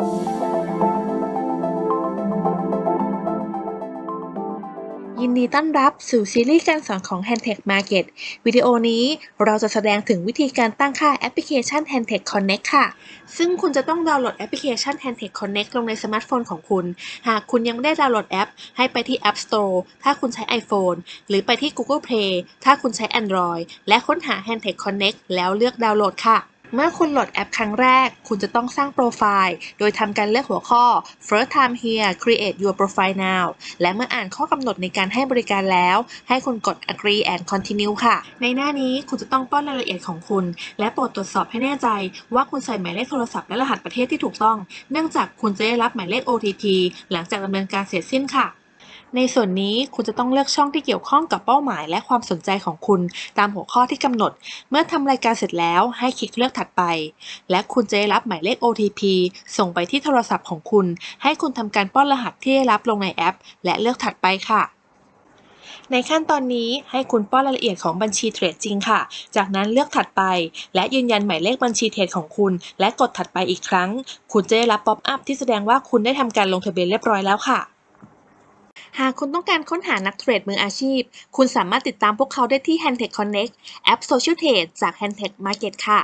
ยินดีต้อนรับสู่ซีรีส์การสอนของ Handtech Market วิดีโอนี้เราจะแสดงถึงวิธีการตั้งค่าแอปพลิเคชัน Handtech Connect ค่ะ ซึ่งคุณจะต้องดาวน์โหลดแอปพลิเคชัน Handtech Connect ลงในสมาร์ทโฟนของคุณ หากคุณยังไม่ได้ดาวน์โหลดแอป ให้ไปที่ App Store ถ้าคุณใช้ iPhone หรือไปที่ Google Play ถ้าคุณใช้ Android และค้นหา Handtech Connect แล้วเลือกดาวน์โหลดค่ะ เมื่อคุณโหลดแอปครั้งแรก คุณจะต้องสร้างโปรไฟล์ โดยทำการเลือกหัวข้อ first time here create your profile now และเมื่ออ่านข้อกำหนดในการให้บริการแล้ว ให้คุณกด agree and continue ค่ะ ในหน้านี้คุณจะต้องป้อนรายละเอียดของคุณ และโปรดตรวจสอบให้แน่ใจ ว่าคุณใส่หมายเลขโทรศัพท์และรหัสประเทศที่ถูกต้อง เนื่องจากคุณจะได้รับหมายเลข OTP หลังจากดำเนินการเสร็จสิ้นค่ะ ในส่วนนี้คุณจะต้องเลือกช่องที่เกี่ยวข้องกับเป้าหมาย และความสนใจของคุณตามหัวข้อที่กำหนด เมื่อทำรายการเสร็จแล้วให้คลิกเลือกถัดไป และคุณจะได้รับหมายเลข OTP ส่งไปที่โทรศัพท์ของคุณ ให้คุณทำการป้อนรหัสที่ได้รับลงในแอป และเลือกถัดไปค่ะในขั้นตอนนี้ให้คุณป้อนรายละเอียดของบัญชีเทรดจริงค่ะ จากนั้นเลือกถัดไป และยืนยันหมายเลขบัญชีเทรดของคุณ และกดถัดไปอีกครั้ง คุณจะได้รับป๊อปอัพที่แสดงว่าคุณได้ทำการลงทะเบียนเรียบร้อยแล้วค่ะ หากคุณต้องการค้นหานักเทรดมืออาชีพ คุณสามารถติดตามพวกเขาได้ที่ Handtech Connect แอป Social Trade จาก Handtech Market ค่ะ